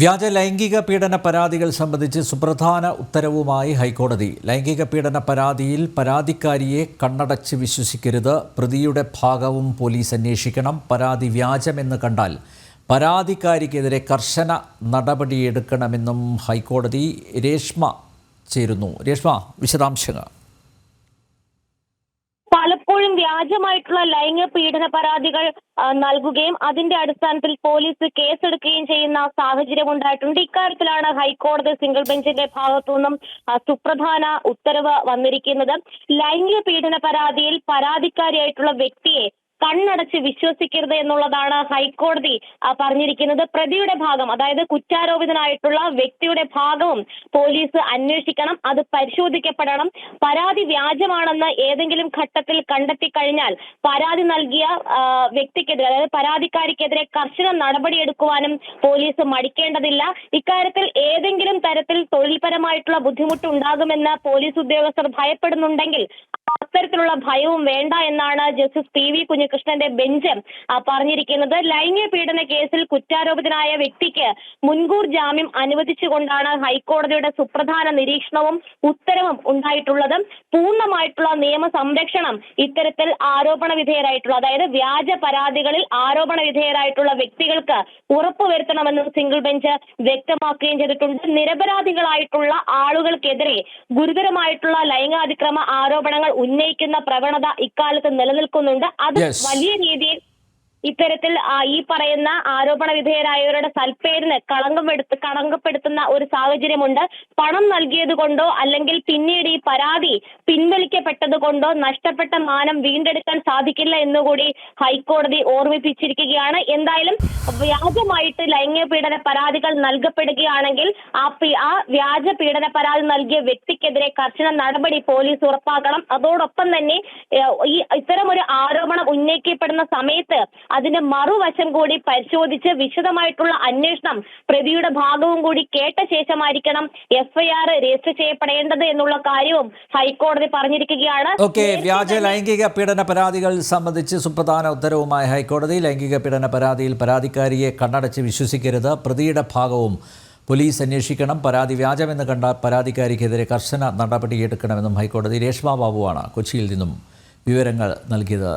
വ്യാജ ലൈംഗിക പീഡന പരാതികൾ സംബന്ധിച്ച് സുപ്രധാന ഉത്തരവുമായി ഹൈക്കോടതി. ലൈംഗിക പീഡന പരാതിയിൽ പരാതിക്കാരിയെ കണ്ണടച്ച് വിശ്വസിക്കരുത്. പ്രതിയുടെ ഭാഗവും പോലീസ് അന്വേഷിക്കണം. പരാതി വ്യാജമെന്ന് കണ്ടാൽ പരാതിക്കാരിക്കെതിരെ കർശന നടപടിയെടുക്കണമെന്നും ഹൈക്കോടതി രേഷ്മ ചേരുന്നു. രേഷ്മ വിശദാംശങ്ങൾ. വ്യാജമായിട്ടുള്ള ലൈംഗിക പീഡന പരാതികൾ നൽകുകയും അതിന്റെ അടിസ്ഥാനത്തിൽ പോലീസ് കേസെടുക്കുകയും ചെയ്യുന്ന സാഹചര്യം ഉണ്ടായിട്ടുണ്ട്. ഇക്കാര്യത്തിലാണ് ഹൈക്കോടതി സിംഗിൾ ബെഞ്ചിന്റെ ഭാഗത്തു നിന്നും സുപ്രധാന ഉത്തരവ് വന്നിരിക്കുന്നത്. ലൈംഗിക പീഡന പരാതിയിൽ പരാതിക്കാരിയായിട്ടുള്ള വ്യക്തിയെ കണ്ണടച്ച് വിശ്വസിക്കരുത് എന്നുള്ളതാണ് ഹൈക്കോടതി പറഞ്ഞിരിക്കുന്നത്. പ്രതിയുടെ ഭാഗം അതായത് കുറ്റാരോപിതനായിട്ടുള്ള വ്യക്തിയുടെ ഭാഗവും പോലീസ് അന്വേഷിക്കണം അത് പരിശോധിക്കപ്പെടണം. പരാതി വ്യാജമാണെന്ന് ഏതെങ്കിലും ഘട്ടത്തിൽ കണ്ടെത്തി കഴിഞ്ഞാൽ പരാതി നൽകിയ വ്യക്തിക്കെതിരെ അതായത് പരാതിക്കാരിക്കെതിരെ കർശന നടപടിയെടുക്കുവാനും പോലീസ് മടിക്കേണ്ടതില്ല. ഇക്കാര്യത്തിൽ ഏതെങ്കിലും തരത്തിൽ തൊഴിൽപരമായിട്ടുള്ള ബുദ്ധിമുട്ട് ഉണ്ടാകുമെന്ന് പോലീസ് ഉദ്യോഗസ്ഥർ ഭയപ്പെടുന്നുണ്ടെങ്കിൽ അത്തരത്തിലുള്ള ഭയവും വേണ്ട എന്നാണ് ജസ്റ്റിസ് പി വി കുഞ്ഞികൃഷ്ണന്റെ ബെഞ്ച് പറഞ്ഞിരിക്കുന്നത്. ലൈംഗിക പീഡന കേസിൽ കുറ്റാരോപിതനായ വ്യക്തിക്ക് മുൻകൂർ ജാമ്യം അനുവദിച്ചുകൊണ്ടാണ് ഹൈക്കോടതിയുടെ സുപ്രധാന നിരീക്ഷണവും ഉത്തരവും ഉണ്ടായിട്ടുള്ളത്. പൂർണമായിട്ടുള്ള നിയമ സംരക്ഷണം ഇത്തരത്തിൽ ആരോപണ വിധേയരായിട്ടുള്ള അതായത് വ്യാജ പരാതികളിൽ ആരോപണ വിധേയരായിട്ടുള്ള വ്യക്തികൾക്ക് ഉറപ്പുവരുത്തണമെന്നും സിംഗിൾ ബെഞ്ച് വ്യക്തമാക്കുകയും ചെയ്തിട്ടുണ്ട്. നിരപരാധികളായിട്ടുള്ള ആളുകൾക്കെതിരെ ഗുരുതരമായിട്ടുള്ള ലൈംഗികാതിക്രമ ആരോപണങ്ങൾ ഉന്നയിക്കുന്ന പ്രവണത ഇക്കാലത്ത് നിലനിൽക്കുന്നുണ്ട്. അത് വലിയ രീതിയിൽ ഇത്തരത്തിൽ ഈ പറയുന്ന ആരോപണ വിധേയരായവരുടെ സൽപ്പേരിന് കളങ്കം എടുത്ത് കളങ്കപ്പെടുത്തുന്ന ഒരു സാഹചര്യമുണ്ട്. പണം നൽകിയത് കൊണ്ടോ അല്ലെങ്കിൽ പിന്നീട് ഈ പരാതി പിൻവലിക്കപ്പെട്ടത് കൊണ്ടോ നഷ്ടപ്പെട്ട മാനം വീണ്ടെടുക്കാൻ സാധിക്കില്ല എന്നുകൂടി ഹൈക്കോടതി ഓർമ്മിപ്പിച്ചിരിക്കുകയാണ്. എന്തായാലും വ്യാജമായിട്ട് ലൈംഗിക പീഡന പരാതികൾ നൽകപ്പെടുകയാണെങ്കിൽ ആ ആ വ്യാജ പീഡന പരാതി നൽകിയ വ്യക്തിക്കെതിരെ കർശന നടപടി പോലീസ് ഉറപ്പാക്കണം. അതോടൊപ്പം തന്നെ ഈ ഇത്തരമൊരു ആരോപണം ഉന്നയിക്കപ്പെടുന്ന സമയത്ത് അതിന്റെ മറുവശം കൂടി പരിശോധിച്ച് വിശദമായിട്ടുള്ള അന്വേഷണം പ്രതിയുടെ ഭാഗവും കൂടി കേട്ട ശേഷമായിരിക്കണം എഫ്ഐആർ രജിസ്റ്റർ ചെയ്യപ്പെടേണ്ടത് എന്നുള്ള കാര്യവും ഹൈക്കോടതി പറഞ്ഞിരിക്കുകയാണ്. ഓക്കെ വ്യാജ ലൈംഗിക പീഡന പരാതികൾ സംബന്ധിച്ച് സുപ്രധാന ഉത്തരവുമായി ഹൈക്കോടതി ലൈംഗിക പീഡന പരാതിയിൽ പരാതിക്കാരിയെ കണ്ണടച്ച് വിശ്വസിക്കരുത്. പ്രതിയുടെ ഭാഗവും പോലീസ് അന്വേഷിക്കണം. പരാതി വ്യാജമെന്ന് കണ്ട പരാതിക്കാരിക്കെതിരെ കർശന നടപടിയെടുക്കണമെന്നും ഹൈക്കോടതി രേഷ്മ ബാബുവാണ് കൊച്ചിയിൽ നിന്നും വിവരങ്ങൾ നൽകിയത്.